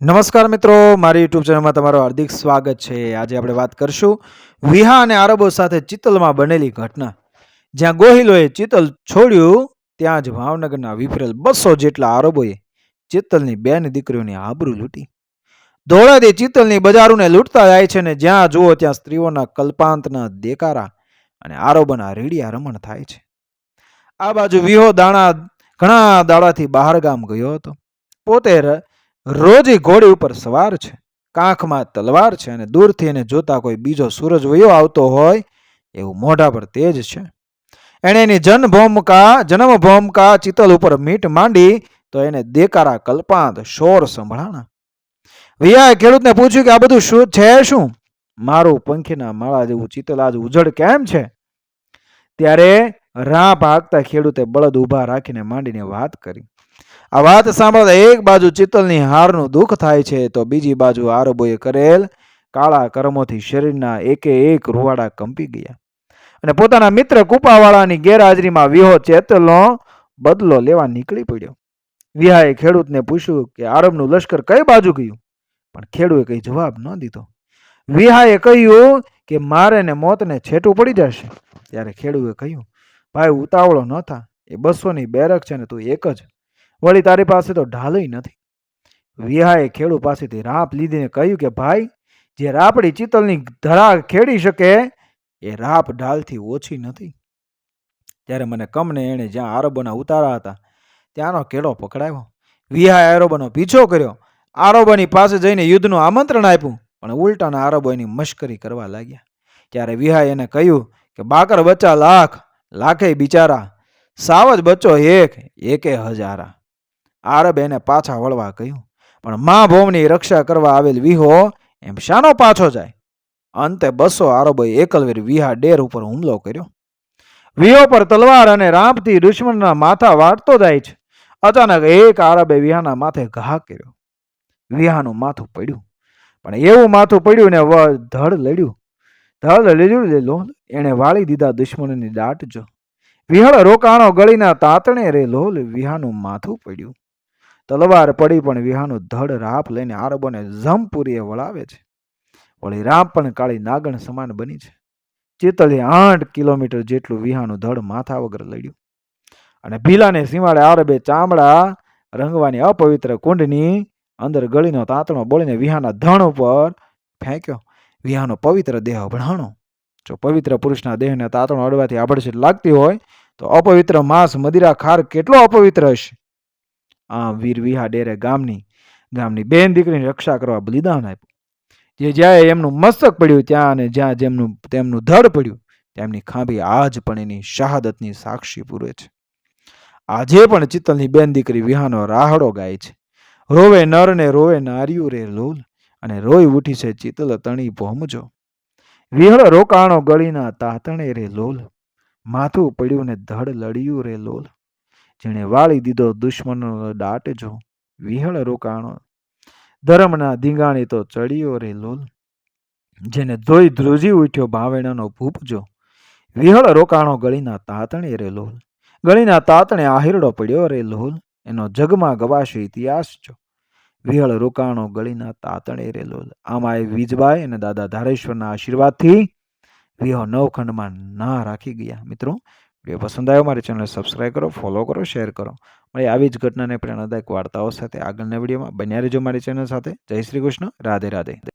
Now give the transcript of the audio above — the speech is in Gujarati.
નમસ્કાર મિત્રો, મારી યુટ્યુબ ચેનલમાં તમારું હાર્દિક સ્વાગત છે. આજે આપણે વાત કરશું વિહા અને આરબો સાથે ચિત્તલમાં બનેલી ઘટના. જ્યાં ગોહિલોએ ચિત્તલ છોડ્યું, ત્યાં જ ભાવનગરના વિફરેલ બસો જેટલા આરબોએ ચિત્તલની બેન દીકરીઓની આબરૂ લૂંટી. ધોળાથી ચિત્તલની બજારોને લૂંટતા જાય છે ને જ્યાં જુઓ ત્યાં સ્ત્રીઓના કલ્પાંતના દેકારા અને આરોબના રેડિયા રમણ થાય છે. આ બાજુ વિહો દાણા ઘણા દાડાથી બહાર ગામ ગયો હતો. પોતે રોજ એ ઘોડી ઉપર સવાર છે, કાંખમાં તલવાર છે અને દૂરથી એને જોતા કોઈ બીજો સૂરજ વયો આવતો હોય, એવું મોઢા પર તેજ છે. એણે એની જનભૂમકા જન્મભૂમકા ચિતલ ઉપર મીટ માંડી તો એને દેકારા કલ્પાંત શોર સંભળાણા. વિયાએ ખેડૂતને પૂછ્યું કે આ બધું શું છે શું? મારું પંખીના માળા જેવું ચિતલ આજ ઉજળ કેમ છે? ત્યારે રાહ ભાગતા ખેડૂતે બળદ ઊભા રાખીને માંડીને વાત કરી. આ વાત સાંભળતા એક બાજુ ચિત્તલની હારનું દુઃખ થાય છે, તો બીજી બાજુ આરબોએ કરેલ કાળા કર્મોથી શરીરના એકે એક રૂવાડા કંપી ગયા. અને પોતાના મિત્ર કુપાવાળાની ગેરહાજરીમાં વિહો ચેતલનો બદલો લેવા નીકળી પડ્યો. વિહાએ ખેડૂતને પૂછ્યું કે આરબનું લશ્કર કઈ બાજુ ગયું? પણ ખેડૂએ કંઈ જવાબ ન દીધો. વિહાએ કહ્યું કે મારે ને મોતને છેટું પડી જશે. ત્યારે ખેડૂએ કહ્યું, ભાઈ, ઉતાવળો ન થા. એ બસોની બેરક છે ને તું એક જ વળી તારી પાસે તો ઢાલય નથી. વિહાએ ખેડૂ પાસેથી રાપ લીધીને કહ્યું કે, ભાઈ, જે રાપડી ચિતલની ધરા ખેડી શકે, એ રાપ ઢાલથી ઓછી નથી. ત્યારે મને કમને એણે જ્યાં આરબોના ઉતારા હતા, ત્યાંનો કેળો પકડાયો વિહાએ આરોબોનો પીછો કર્યો. આરોબોની પાસે જઈને યુદ્ધનું આમંત્રણ આપ્યું, પણ ઉલટાના આરોબો એની મશ્કરી કરવા લાગ્યા. ત્યારે વિહાએ એને કહ્યું કે, બાકર બચ્ચા લાખ લાખે બિચારા સાવજ બચ્ચો એક, એકે હજારા. આરબ એને પાછા વળવા કહ્યું, પણ મા ભૌમની રક્ષા કરવા આવેલ વિહો એમ શાનો પાછો જાય? અંતે બસો આરબોએ એકલવેર વિહા ડેર ઉપર હુમલો કર્યો. વિહો પર તલવાર અને રામથી દુશ્મનના માથા વાટતો જાય છે. અચાનક એક આરબે વિહાના માથે ઘા કર્યો. વિહાનું માથું પડ્યું. પણ એવું માથું પડ્યું ને ધડ લડ્યું. ધડ લડ્યું લેલો એણે વાળી દીધા દુશ્મનની દાટ જો. વિહળ રોકાણો ગળીના તાતણે રે લોલ વિહાનું માથું પડ્યું. તલવાર પડી પણ વિહાનું ધડ રાપ લઈને આરબોને જમપુરીએ વળાવે છે. વળી રાપ પણ કાળી નાગણ સમાન બની છે. ચિતલે આઠ કિલોમીટર જેટલું વિહાનું ધડ માથા વગર લડ્યું. અને ભીલાને સીમાડે આરબે ચામડા રંગવાની અપવિત્ર કુંડની અંદર ગળીનો તાંતણો બોળીને વિહાના ધણ ઉપર ફેંક્યો. વિહાનો પવિત્ર દેહ ભણાણો. જો પવિત્ર પુરુષના દેહને તાતણો અડવાથી આભડછેટ લાગતી હોય, તો અપવિત્ર માંસ મદિરા ખાર કેટલો અપવિત્ર હશે? આ વીર વિહા ડેરે ગામની ગામની બેન દીકરીની રક્ષા કરવા બલિદાન આપ્યું. જે જ્યાં એમનું મસ્તક પડ્યું ત્યાં અને જ્યાં જેમનું, તેમનું ધડ પડ્યું, તેમની ખાંભી આજ પણ એની શહાદતની સાક્ષી પૂરે છે. આજે પણ ચિત્તલની બેન દીકરી વિહાનો રાહડો ગાય છે. રોવે નર ને રોવે નાર્યું રે લોલ, અને રોઈ ઉઠી છે ચિત્તલ તણી ભોમજો. વિહળ રોકાણો ગળીના તાતણે રે લોલ, માથું પડ્યું ને ધડ લડ્યું રે લોલ. જેણે વાળી દીધો દુશ્મનનો દાટજો વિહળ રોકાણો. ધર્મના ધીંગાણી તો ચડ્યો રે લોલ. જેને ધોઈ ધ્રુજી ઉઠ્યો ભાવેણાનો ભૂપજો વિહળ રોકાણો ગળીના તાતણે રે લોલ. ગળીના તાતણે આહિરડો પડ્યો રે લોલ. એનો જગમાં ગવાશે ઇતિહાસ જો વિહળ રોકાણો ગળીના તાતણે રે લોલ. આમાં એ વીજબાઈ અને દાદા ધારેશ્વરના આશીર્વાદથી વિહો નવખંડમાં ના રાખી ગયા. મિત્રો વીડિયો પસંદ આવ્યો, મારી ચેનલ સબસ્ક્રાઈબ કરો ફોલો કરો શેર કરો. મળી આવી જ ઘટનાને પ્રેરણાદાયક વાર્તાઓ સાથે આગળના વિડીયોમાં. બન્યા રહેજો મારી ચેનલ સાથે. જય શ્રી કૃષ્ણ. રાધે રાધે.